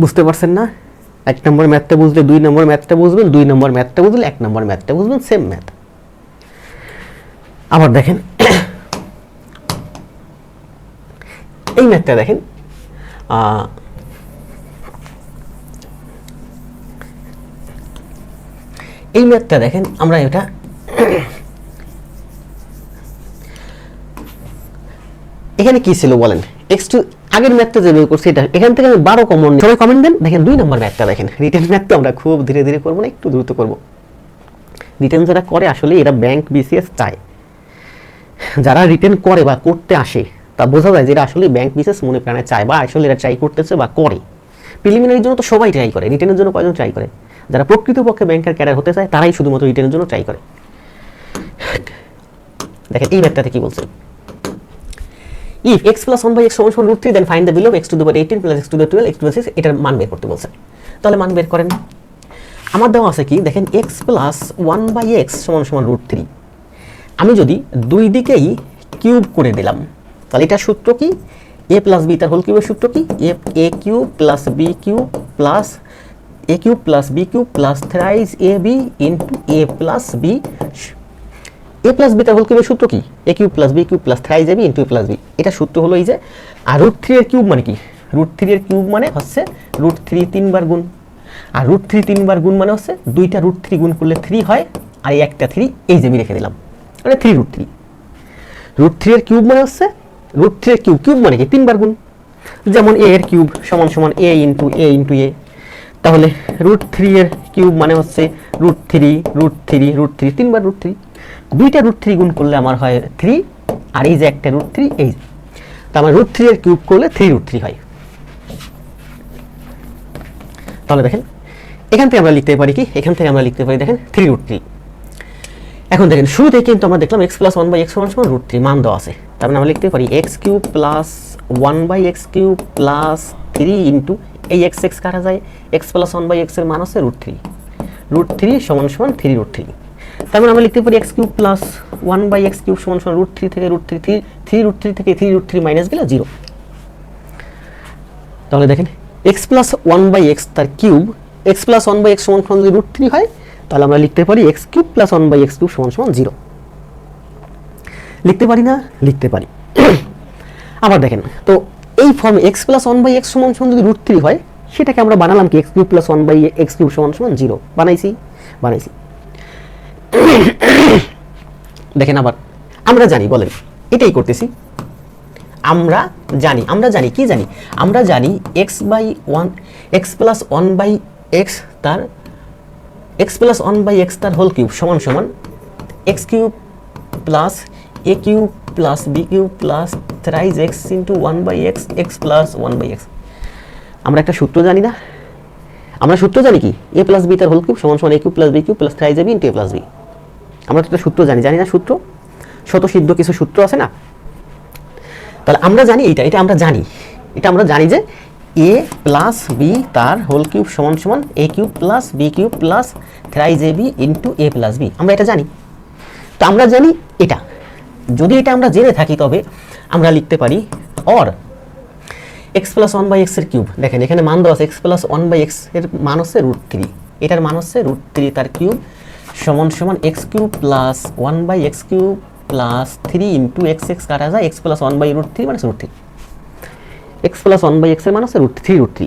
বুঝতে পারছেন না? এক নম্বর ম্যাথটা বুঝলে দুই নম্বর ম্যাথটা বুঝবেন, দুই নম্বর ম্যাথটা বুঝলে এক নম্বর ম্যাথটা বুঝবেন সেম ম্যাথ আবার দেখেন, এই ম্যাথটা দেখেন এই ম্যাথটা দেখেন, আমরা এটা এখানে কি ছিল বলেন? এক্স টু আগের ম্যাথটা যে বের করছি এটা, এখান থেকে আমি বারো কমন সবাই কমেন্ট দেন। দেখেন, দুই নম্বর ম্যাথটা দেখেন। রিটেন ম্যাথ তো আমরা খুব ধীরে ধীরে করব না, একটু দ্রুত করব। রিটেন যারা করে, আসলে এরা ব্যাংক বিসিএস চায়। যারা রিটার্ন করে বা করতে আসে, তা বোঝা যায় যে এরা আসলে ব্যাংক বিসিএস মনে প্রাণে চায় বা আসলে এরা ট্রাই করতেছে বা করে। প্রিলিমিনারির জন্য তো সবাই ট্রাই করে রিটেনের জন্য কয়জন ট্রাই করে? যারা প্রকৃতপক্ষে ব্যাংকের ক্যারিয়ার হতে চায়, তারাই শুধুমাত্র রিটার্নের জন্য ট্রাই করে। দেখেন, এই ম্যাথটাতে কি বলছে? If x plus 1 by x সমান সমান root 3 then find the below, x to the power 18 plus x to the 12 x to the 6 এটার মান বের করতে বলছে। তাহলে মান বের করেন। আমার দেওয়া আছে কি? দেখেন, x plus 1 by x সমান সমান root 3 আমি যদি দুই দিকেই কিউব করে দিলাম, তাহলে এটা সূত্র কি? a প্লাস বি তার হোল কিউবের সূত্র কি? a a cube plus B cube plus a cube plus B cube plus thrice A B into A plus B A plus B তার হোল কিউবের সূত্র কি? A cube plus B cube plus thrice A B into A plus B এটা সূত্র হলো এই যে, আর রুট থ্রি এর কিউব মানে কি? রুট থ্রি এর কিউব মানে হচ্ছে রুট থ্রি তিনবার গুণ। আর রুট থ্রি তিনবার গুণ মানে হচ্ছে দুইটা রুট থ্রি গুণ করলে থ্রি হয়, আর এই একটা থ্রি এই যে আমি রেখে দিলাম। মানে three root three root three এর কিউব মানে হচ্ছে রুট থ্রি এর কিউব কিউব মানে কি? তিনবার গুণ। যেমন এ এর কিউব সমান সমান এ ইন্টু এ ইন্টু এ তাহলে রুট থ্রি এর কিউব মানে হচ্ছে root three root three root three তিনবার রুট থ্রি দুইটা রুট থ্রি গুণ করলে আমার হয় থ্রি আর এই যে একটা রুট থ্রি এই। তো আমার রুট থ্রি এর কিউব করলে থ্রি রুট থ্রি হয়। তাহলে দেখেন, এখান থেকে আমরা লিখতে পারি কি? এখান থেকে আমরা লিখতে পারি, দেখেন থ্রি রুট থ্রি এখন দেখেন, শুরুতে কিন্তু আমরা দেখলাম X plus one by X সমান সমান রুট থ্রি মান দেওয়া আছে। তার মানে আমরা লিখতে পারি X cube plus one by X cube plus three into এই এক্স এক্স কাটা যায়। এক্স প্লাস ওয়ান বাই এক্সের মান আছে রুট থ্রি রুট থ্রি সমান সমান থ্রি রুট থ্রি তার মানে আমরা লিখতে পারি X cube plus one by X cube সমান সমান রুট থ্রি থেকে root three three three root three থেকে থ্রি রুট থ্রি মাইনাস গেলে জিরো তাহলে দেখেন X plus one by X তার cube X plus one by X সমান সমান যদি রুট থ্রি হয়, তাহলে আমরা লিখতে পারি X cube plus one by X cube সমান সমান জিরো লিখতে পারি না? লিখতে পারি। আবার দেখেন, তো এই ফর্মে X plus one by X সমান সমান যদি রুট থ্রি হয়, সেটাকে আমরা বানালাম কি? X cube plus one by X cube সমান সমান জিরো বানাইছি বানাইছি। দেখেন আবার, আমরা জানি, বলেন, এটাই করতেছি। আমরা জানি আমরা জানি, কি জানি? আমরা জানি X by one X plus one by X তার X plus one by X তার হোল কিউব সমান সমান X cube plus A cube plus B cube plus thrice X into one by X X plus one by X আমরা একটা সূত্র জানি না। আমরা সূত্র জানি কি? এ প্লাস বি তার হোল কিউব সমান সমান A cube plus B cube plus thrice A B into A plus B আমরা তো সূত্র জানি জানি না সূত্র? শত সিদ্ধ কিছু সূত্র আছে না? তাহলে আমরা জানি এটা এটা আমরা জানি। এটা আমরা জানি যে এ প্লাস বি তার হোল কিউব সমান সমান A cube plus B cube plus thrice A B into A plus B. আমরা এটা জানি। তো আমরা জানি এটা। যদি এটা আমরা জেনে থাকি তবে আমরা লিখতে পারি or X plus one by এক্সের কিউব। দেখেন, এখানে মান দেওয়া আছে এক্স প্লাস ওয়ান বাই এক্সের মান হচ্ছে রুট থ্রি এটার মান হচ্ছে রুট থ্রি তার কিউব সমান সমান X cube plus one by X cube plus three into X X কাটা যায় X plus one by root three মানে root three X plus one by এক্সের মান হচ্ছে রুট থ্রি রুট থ্রি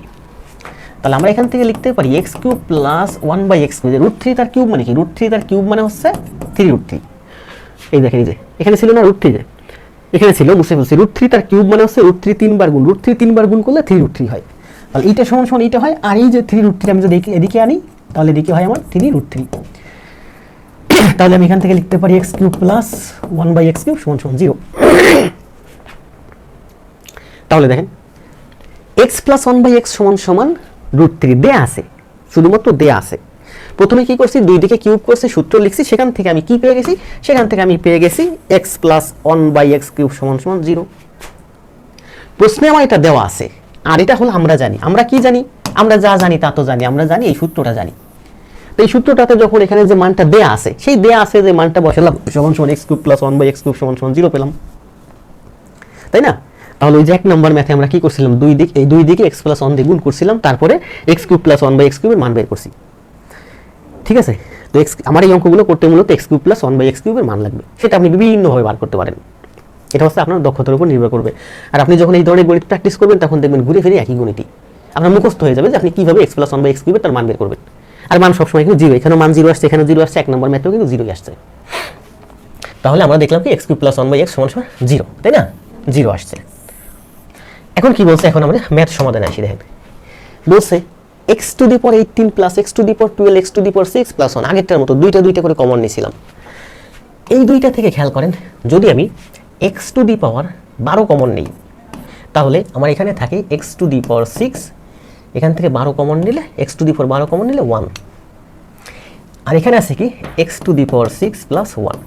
তাহলে আমরা এখান থেকে লিখতে পারি X cube plus one by X cube root three তার কিউব মানে কি? রুট থ্রি তার কিউব মানে হচ্ছে থ্রি রুট থ্রি এই দেখেন যে, এখানে ছিল না রুট থ্রি এখানে ছিল, বুঝতে ফেলছি রুট থ্রি তার কিউব মানে হচ্ছে রুট থ্রি তিনবার গুণ। রুট থ্রি তিনবার গুণ করলে থ্রি রুট থ্রি হয়। তাহলে এইটা সমান সমান এইটা হয়, আর এই যে থ্রি রুট থ্রি আমি যদি এদিকে আনি, তাহলে এদিকে হয় আমার থ্রি রুট থ্রি তাহলে আমি এখান থেকে লিখতে পারি X cube plus one by X cube সমান সমান জিরো। তাহলে দেখেন X plus one by X সমান সমান রুট থ্রি দেয়া আছে, শুধুমাত্র দেয়া আছে। প্রথমে কি করছি, দুই দিকে কিউব করছি, সূত্র লিখছি, সেখান থেকে আমি কি পেয়ে গেছি, সেখান থেকে আমি পেয়ে গেছি X plus one by X cube সমান সমান জিরো। প্রশ্নে আমার এটা দেওয়া আছে, আর এটা হলো আমরা জানি। আমরা কি জানি? আমরা যা জানি তা তো জানি, আমরা জানি এই সূত্রটা জানি। তো এই সূত্রটাতে যখন এখানে যে মানটা দেয়া আছে, সেই দেয়া আছে যে মানটা বসালাম, সমান সমান X cube plus one by X cube সমান সমান জিরো পেলাম। তাই না? তাহলে ওই যে এক নম্বর ম্যাথে আমরা কি করছিলাম? দুই দিক এই দুই দিকে এক্স প্লাস ওয়ান দিয়ে গুণ করছিলাম, তারপরে x cube plus one by x কিউবের মান বের করছি। ঠিক আছে? তো এক্স আমার এই অঙ্কগুলো করতে মূলত x cube plus one by x কিউবের মান লাগবে। সেটা আপনি বিভিন্নভাবে বার করতে পারেন। এটা হচ্ছে আপনার দক্ষতার উপর নির্ভর করবে। আর আপনি যখন এই ধরনের গণিত প্র্যাকটিস করবেন, তখন দেখবেন ঘুরে ফিরে একই গণিতই। আপনার মুখস্থ হয়ে যাবে যে আপনি কীভাবে x plus one by x কিউবের তার মান বের করবেন। আর মান সবসময় কিন্তু জিরো এখানে মান জিরো আসছে এখানে জিরো আসছে, এক নম্বর ম্যাথেও কিন্তু জিরোই আসছে। তাহলে আমরা দেখলাম কি x cube plus one by x সমান সমান জিরো তাই না? জিরো আসছে। এখন কি বলছে? এখন আমরা ম্যাথ সমাধানে আসি, দেখেন। বলছে x to the power eighteen plus x to the power twelve x two the পর সিক্স প্লাস ওয়ান আগেরটার মতো দুইটা দুইটা করে কমন নিয়েছিলাম। এই দুইটা থেকে খেয়াল করেন, যদি আমি এক্স টু দি পাওয়ার বারো কমন নেই, তাহলে আমার এখানে থাকে x to the power six এখান থেকে বারো কমন নিলে এক্স টু দি পাওয়ার বারো কমন নিলে ওয়ান আর এখানে আছে কি? X to the four six plus one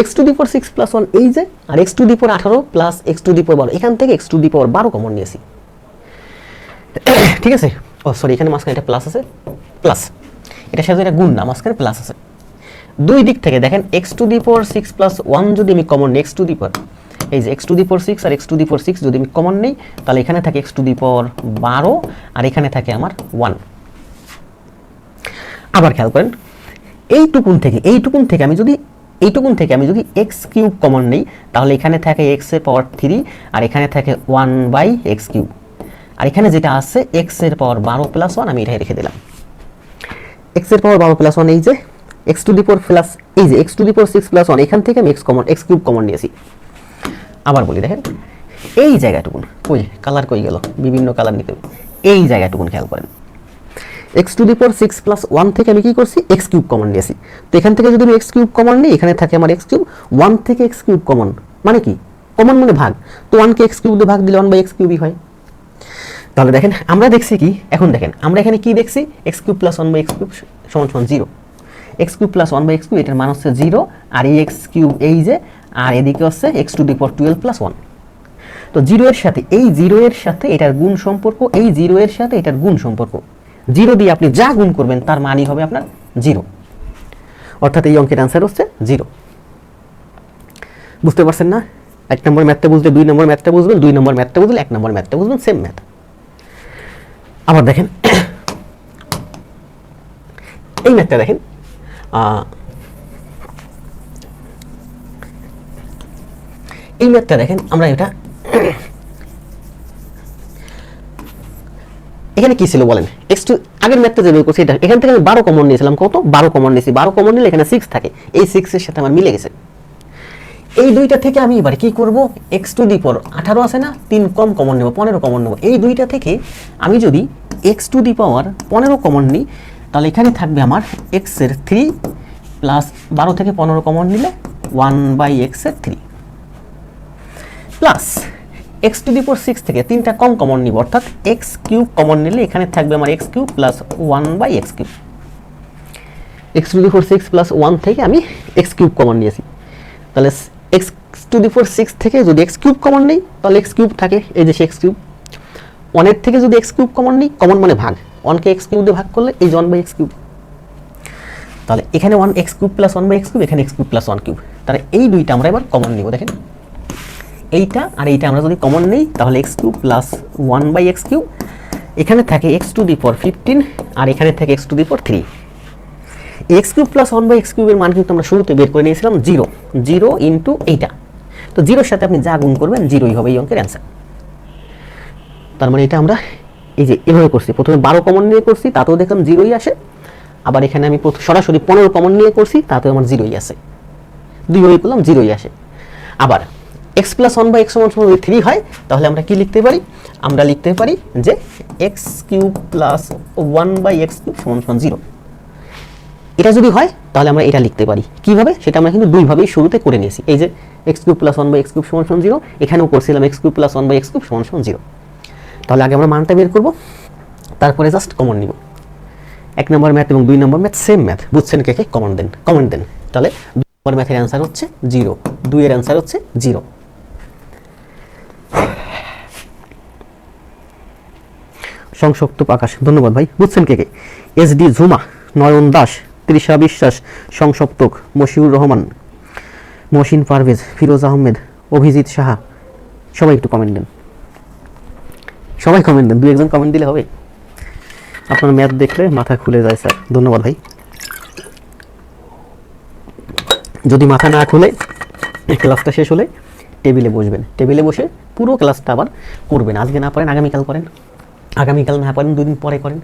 x to the power six plus one এই যে, আর এক্স টু দি পাওয়ার আঠারো plus x to the four বারো। এখান থেকে এক্স টু দি পাওয়ার বারো কমন নিয়েছি। ঠিক আছে? ও সরি এখানে মাঝখানে এটা প্লাস আছে। প্লাস এটার সাথে এটা গুণ না, মাঝখানে প্লাস আছে। দুই দিক থেকে দেখেন x to the power six plus one যদি আমি common x to the power এই যে x to the power six R x to the power six যদি আমি কমন নিই, তাহলে এখানে থাকে এক্স টু দি পাওয়ার বারো আর এখানে থাকে আমার ওয়ান আবার খেয়াল করেন, এইটুকুন থেকে এইটুকুন থেকে আমি যদি, এইটুকুন থেকে আমি যদি এক্স কিউব কমন নেই, তাহলে এখানে থাকে এক্সের পাওয়ার থ্রি আর এখানে থাকে ওয়ান বাই এক্স কিউব আর এখানে যেটা আছে এক্সের পাওয়ার বারো প্লাস ওয়ান আমি এটাই রেখে দিলাম। এক্সের পাওয়ার বারো প্লাস ওয়ান এই যে x to the four plus এই যে x to the power six plus one এখান থেকে আমি x common x cube common নিয়েছি। আবার বলি, দেখেন। এই জায়গাটুকুন কই কালার কই গেল? বিভিন্ন কালার নিতে এই জায়গাটুকুন খেয়াল করেন। X to the power six plus one থেকে আমি কি করছি? এক্স কিউব কমন নিয়েছি। তো এখান থেকে যদি আমি এক্স কিউব কমন নিই, এখানে থাকে আমার এক্স কিউব ওয়ান থেকে এক্স কিউব কমন মানে কি? কমন মানে ভাগ। তো ওয়ানকে এক্স কিউব দিয়ে ভাগ দিলে ওয়ান বাই এক্স কিউবই হয়। তাহলে দেখেন, আমরা দেখছি কি? এখন দেখেন, আমরা এখানে কি দেখছি? X cube plus one by x cube সমান সমান zero x cube plus one by x cube এটার মান হচ্ছে জিরো আর এই এক্স কিউব এই যে আর এদিকে হচ্ছে x to the power twelve plus one তো জিরো এর সাথে, এই জিরো এর সাথে এটার গুণ সম্পর্ক, এই জিরো এর সাথে এটার গুণ সম্পর্ক। জিরো দিয়ে আপনি যা গুণ করবেন, তার মানই হবে আপনার জিরো। অর্থাৎ এই অঙ্কের অ্যান্সার হচ্ছে জিরো। বুঝতে পারছেন না? এক নম্বর ম্যাথটা বুঝলে দুই নম্বর ম্যাথটা বুঝবেন, দুই নম্বর ম্যাথটা বুঝলে এক নম্বর ম্যাথটা বুঝবেন সেম ম্যাথ আবার দেখেন, এই ম্যাথটা দেখেন এই ম্যাথটা দেখেন, আমরা এটা এখানে কি ছিল বলেন? এক্স টু আগের ম্যাথটা যে বের করছি, এটা এখান থেকে আমি বারো কমন নিয়েছিলাম, কত? বারো কমন নিয়েছি। বারো কমন নিলে এখানে সিক্স থাকে। এই সিক্সের সাথে আমার মিলে গেছে। এই দুইটা থেকে আমি এবার কি করব? এক্স টু দি পাওয়ার আঠারো আছে না? তিন কম কমন নেব, পনেরো কমন নেব। এই দুইটা থেকে আমি যদি এক্স টু দি পাওয়ার পনেরো কমন নিই, তাহলে এখানে থাকবে আমার এক্সের থ্রি প্লাস বারো থেকে পনেরো কমন নিলে ওয়ান বাই এক্সের three plus x to the power six থেকে তিনটা কম কমন নিব, অর্থাৎ এক্স কিউব কমন নিলে এখানে থাকবে আমার x cube plus one by x cube x to the four six plus one থেকে আমি এক্স কিউব কমন নিয়েছি। তাহলে x to the four six থেকে যদি এক্স কিউব কমন নেই, তাহলে এক্স কিউব থাকে, এই যে এক্স কিউব ওয়ানের থেকে যদি এক্স কিউব কমন নিই কমন মানে ভাগ। ওয়ানকে এক্স কিউব দিয়ে ভাগ করলে এই ওয়ান বাই এক্স কিউব তাহলে এখানে one x cube plus one by x cube এখানে x cube plus one cube তাহলে এই দুইটা আমরা এবার কমন নিব, দেখেন। এইটা, আর এইটা আমরা যদি কমন নেই, তাহলে x cube plus one by x cube এখানে থাকে এক্স টু দি পর ফিফটিন আর এখানে থাকে x to the power three x cube plus one by x কিউবের মান কিন্তু আমরা শুরুতে বের করে নিয়েছিলাম জিরো জিরো ইন্টু এইটা। তো জিরোর সাথে আপনি যা গুণ করবেন জিরোই হবে এই অঙ্কের অ্যান্সার তার মানে এটা আমরা এই যে এভাবে করছি, প্রথমে বারো কমন নিয়ে করছি, তাতেও দেখলাম জিরোই আসে। আবার এখানে আমি সরাসরি পনেরো কমন নিয়ে করছি, তাতেও আমার জিরোই আসে। দুইভাবে করলাম জিরোই আসে। আবার x plus one by x সমান সমান থ্রি হয়, তাহলে আমরা কি লিখতে পারি? আমরা লিখতে পারি যে x cube plus one by x cube সমান সমান জিরো এটা যদি হয়, তাহলে আমরা এটা লিখতে পারি। কীভাবে? সেটা আমরা কিন্তু দুইভাবেই শুরুতে করে নিয়েছি। এই যে x cube plus one by x cube সমান সমান জিরো এখানেও করছিলাম x cube plus one by x cube সমান সমান জিরো তাহলে আগে আমরা মানটা বের করব, তারপরে জাস্ট কমন নিব। এক নম্বর ম্যাথ এবং দুই নম্বর ম্যাথ সেম ম্যাথ বুঝছেন কে কে? কমন দেন কমন দেন। তাহলে দুই নম্বর ম্যাথের অ্যান্সার হচ্ছে জিরো দুইয়ের অ্যান্সার হচ্ছে জিরো সংসক্ত আকাশ। ধন্যবাদ ভাই। বুঝছেন কে কে? S D Jhuma, Nayan Das, Trisha Biswas, Sansaptak Moshiur Rahman, Mohsin Parvez, Firoz Ahmed, Abhijit Saha. সবাই একটু কমেন্ট দেন। সবাই কমেন্ট দেন। দু একজন কমেন্ট দিলে হবে। আপনার ম্যাথ দেখলে মাথা খুলে যায়, স্যার। ধন্যবাদ ভাই। যদি মাথা না খুলে ক্লাসটা শেষ হলে টেবিলে বসবেন। টেবিলে বসে পুরো ক্লাসটা আবার করবেন। আজকে না পারেন, আগামীকাল করেন। আগামীকাল না পারেন দুদিন পরে করেন।